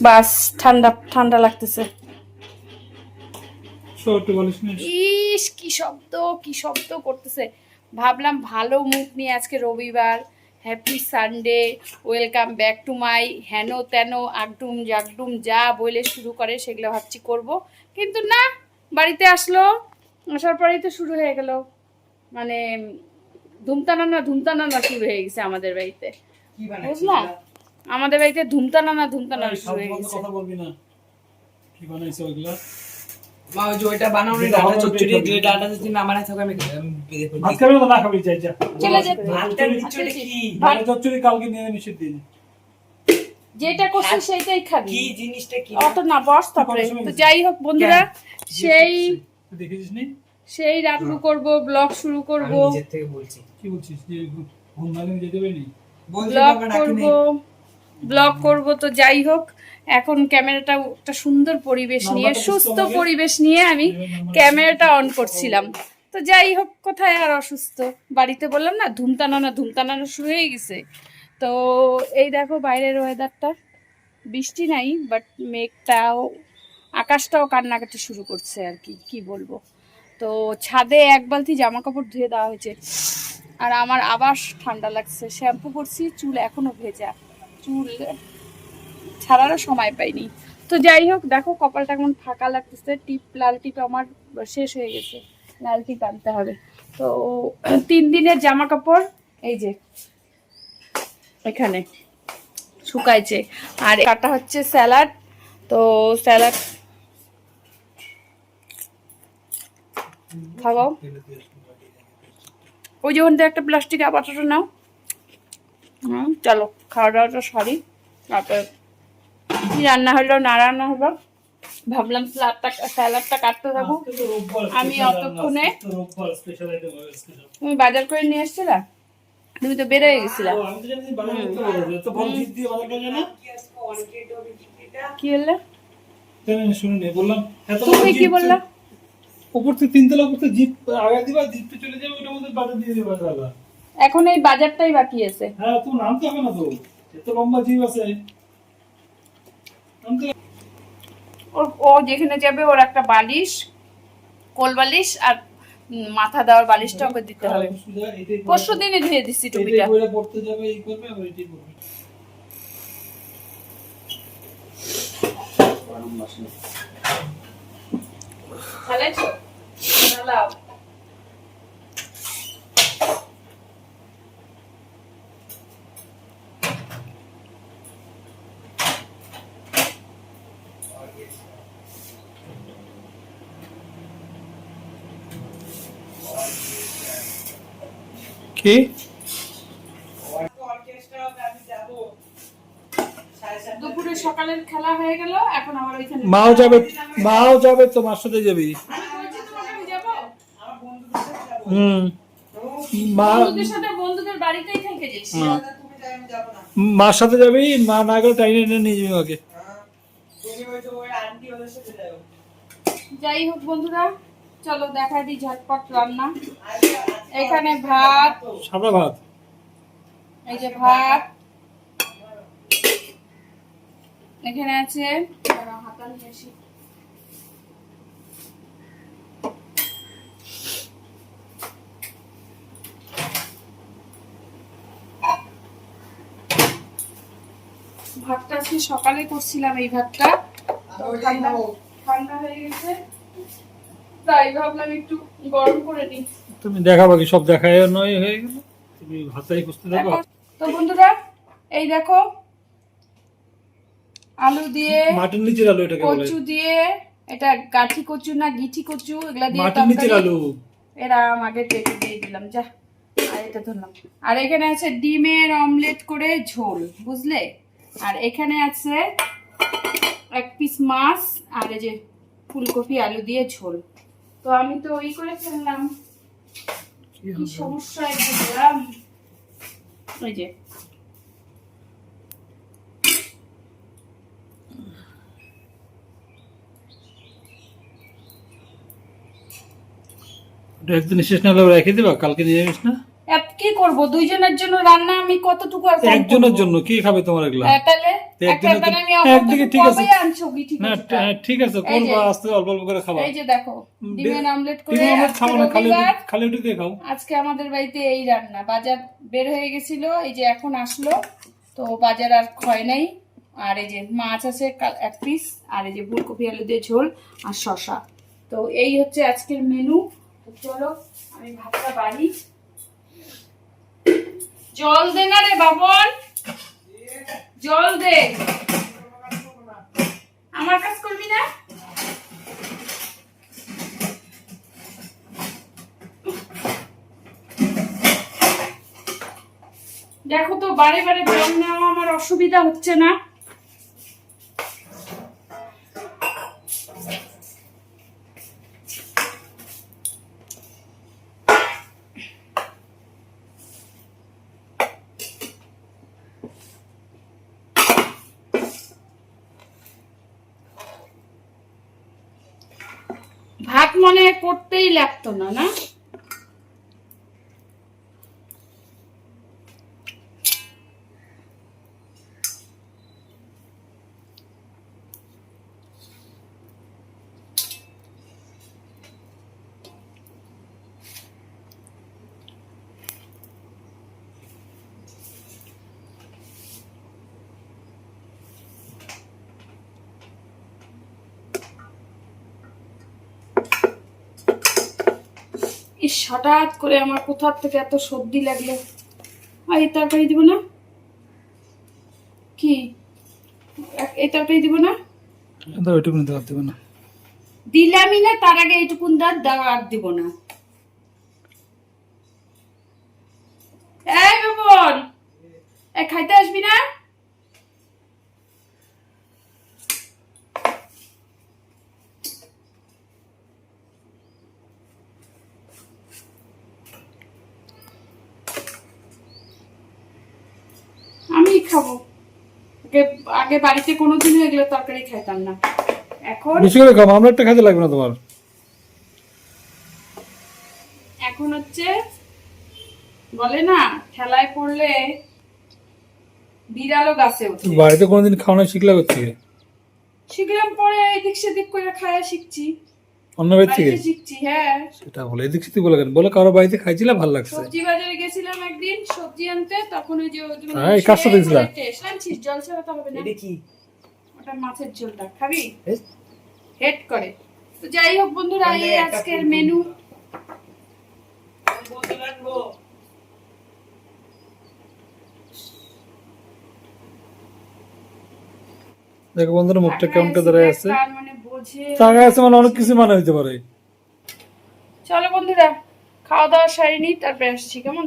বাস ঠান্ডা ঠান্ডা লাগতেছে। না। ইস কি শব্দ কি শব্দ করতেছে। ভাবলাম ভালো মুখ নিয়ে আজকে রবিবার। Happy Sunday welcome back to my হেন তেন আগডুম জাগডুম যা বলে শুরু করে সেগুলো ভাবছি করব। কিন্তু না বাড়িতে আসলো। আসার পরেই তো শুরু হয়ে গেল। মানে ধুমতানানা ধুমতানানা শুরু হয়ে গেছে আমাদের বাড়িতে। বুঝলা? আমাদের বাড়িতে শুরু হয়ে গেছে। কথা বলবি না। কি বানাইছে ওইগুলা? মা ওই যে ওইটা বানাও রে এটা ডাটা চচ্চড়ি দিলে ডাটা যদি না থাকে আমি আমি বের ভাত। খাবি না না খাবি চাই যা। চলে যা। নিচে কি? চচ্চড়ি কালকে নিয়ে নিষেধ দিন যেটা করছি সেইটাই খাবি। কি জিনিসটা কি? অত না বস তারপরে। তো যাই হোক বন্ধুরা সেই দেখেছিস নি? সেই রান্না করব ব্লগ শুরু করব। আমি নিজের থেকে বলছি। কি বলছিস? যে ঘুম যেতে ব্লগ করব। ব্লগ করব তো যাই হোক। এখন ক্যামেরাটা একটা সুন্দর পরিবেশ নিয়ে সুস্থ। পরিবেশ নিয়ে আমি ক্যামেরাটা অন করছিলাম। তো যাই হোক কোথায় আর অসুস্থ? বাড়িতে বললাম না ধুমতানানো ধুমতানানো শুরু হয়ে গেছে। তো এই দেখো বাইরের ওয়েদারটা বৃষ্টি নাই বাট মেঘটাও আকাশটাও কান্নাকাটি শুরু করছে আর কি কি বলব। তো ছাদে এক বালতি জামা কাপড় ধুয়ে দেওয়া হয়েছে। আর আমার আবার ঠান্ডা লাগছে। শ্যাম্পু করছি চুল এখনও ভেজা। চুল ছাড়ারও সময় পাইনি। তো যাই হোক, দেখো কপালটা কেমন ফাঁকা লাগতেছে। টিপ, লাল টিপ আমার শেষ হয়ে গেছে। লাল টিপ আনতে হবে। তো তিন দিনের জামা কাপড় এই যে, এখানে শুকাইছে। আর কাটা হচ্ছে স্যালাড। তো স্যালাড খাওয়াও। ওই যে একটা প্লাস্টিক আপাতত নাও। চলো খাওয়া দাওয়াটা সরি তারপর কি রান্না হলো না রান্না হলো? ভাবলাম স্যালাডটা স্যালাডটা কাটতে থাকো আমি অতক্ষণে-। তুমি বাজার করে নিয়ে এসেছিলা? তুমি তো গেছিলা। বাজার করবে না? কি হলো? শুনি বললাম, তুমি কি বললা? উপর থেকে তিনতলা উপর থেকে জিপ আগে দিবা জিপটা চলে যাবে ওটার মধ্যে বাজার দিয়ে দিবা দাদা এখন এই বাজারটাই বাকি আছে। হ্যাঁ তো নামতে হবে না তো। এত লম্বা জিপ আছে। ওর ও যেখানে যাবে ওর একটা বালিশ কোল বালিশ আর মাথা দেওয়ার বালিশটা ওকে দিতে হবে। এটাই করে- পরশু দিনে ধুয়ে দিচ্ছি টুপিটা। পড়তে যাবে এই করবে আবার এটাই করবে চালাইছো কি? দুপুরে সকালের খেলা হয়ে গেল এখন ওইখানে মাও যাবে মাও যাবে তো মার সাথে যাবি। হুম। মা বন্ধুদের সাথে বন্ধুদের বাড়িতেই থেকে। মার সাথে যাবি মা না গেলে টাইনে এনে নিয়ে যাবি যাই হোক বন্ধুরা চলো দেখা দিই ঝটপট রান্না। এখানে ভাত। সাদা ভাত। এই যে ভাত। এখানে আছে। ভাতটা আজকে সকালে করছিলাম এই ভাতটা। ঠান্ডা ঠান্ডা হয়ে গেছে। তাই ভাবলাম একটু গরম করে নিই। তুমি দেখাবা কি সব দেখায় নয় হয়ে গেল। তুমি ভাতাই থাকো দেখো, তো বন্ধুরা এই দেখো আলু দিয়ে মাটির নিচের আলু এটাকে বলে। কচু দিয়ে এটা গাঠি কচু না গিঠি কচু এগুলা দিয়ে মাটির নিচের আলু। এরা আমাকে কেটে দিয়ে দিলাম যা। আর এটা ধরলাম। আর এখানে আছে ডিমের অমলেট করে ঝোল বুঝলে? আর এখানে আছে এক পিস মাছ আর এই যে ফুলকপি আলু দিয়ে ঝোল। তো আমি তো ওই করে ফেললাম। কি সমস্যা হবে? ওই যে। একদিন শেষ না হলে রেখে দিবা? কালকে নিয়ে যাবিস না? কি করব? দুইজনের জন্য রান্না আমি কতটুকু আর একজনের জন্য কি খাবে তোমার এগুলা? হ্যাঁ, তাহলে তো একদিনে একটা তো- আমি একদিকে ঠিক আছে। কবে আনছো বিটি না ঠিক আছে। এই আস্তে অল্প অল্প করে খাবা। এই যে দেখো ডিমের আমলেট করে ডিম আমরা আজকে খাব না খালি খালি ওটা খাও। আজকে আমাদের বাড়িতে এই রান্না। বাজার বের হয়ে গেছিল এই যে এখন আসলো। তো বাজার আর ক্ষয় নাই। আর এই যে মাছ আছে এক পিস আর এই যে ফুলকপি আলু দিয়ে ঝোল আর শশা তো এই হচ্ছে আজকের মেনু চলো আমি ভাতটা বাড়ি। জল দে না রে বাবন। জল দে। আমার কাজ করবি না? দেখো তো, বারে বারে জল নেওয়া আমার অসুবিধা হচ্ছে না ভাত মনে করতেই লাগতো না না? ইস হঠাৎ করে আমার কোথার থেকে এত সর্দি লাগল? আর এই তরকারি দিব না? কি? এই তরকারি দিব না? দিলামি না। দিলামই না তার আগে এইটুকুন দাঁত দাঁড় আর দিব না এই বাবন এ খাইতে আসবি না আমি খাব। আগে আগে বাড়িতে কোনোদিনও এগুলো তরকারি খাইতাম না। এখন বেশি করে খাও আমরা একটা খাইতে লাগবে না তোমার। এখন হচ্ছে বলে না ঠেলায় পড়লে বিড়ালও গাছে ওঠে। বাড়িতে কোনোদিন খাওয়ানো শিখলে করছি শিখলাম পরে এদিক সেদিক করে খায়া শিখছি। অন্য বাড়ি থেকে শিখছি হ্যাঁ। সেটা বলে এদিক সেদিক বলে কেন বলে কারও বাড়িতে খাইছিলে ভালো লাগছে? সবজি বাজারে গেছিলাম একদিন সবজি আনতে তখন ওই যে হ্যাঁ, এই কাজটা সেই দেখছিলা? করে taste। আনছিস জল ছাড়া তো হবে না। এটা কি? ওটা মাছের ঝোলটা খাবি? হেড করে। তো যাই হোক বন্ধুরা এই আজকের। মেনু বোতল দেখো বন্ধুরা মুখটা কেমনটা দাঁড়ায় আছে? তার মানে বোঝে। টাকা আছে মানে অনেক কিছু মানে হইতে পারে। চলো বন্ধুরা খাওয়া দাওয়া সারিনি তারপরে আসছি কেমন?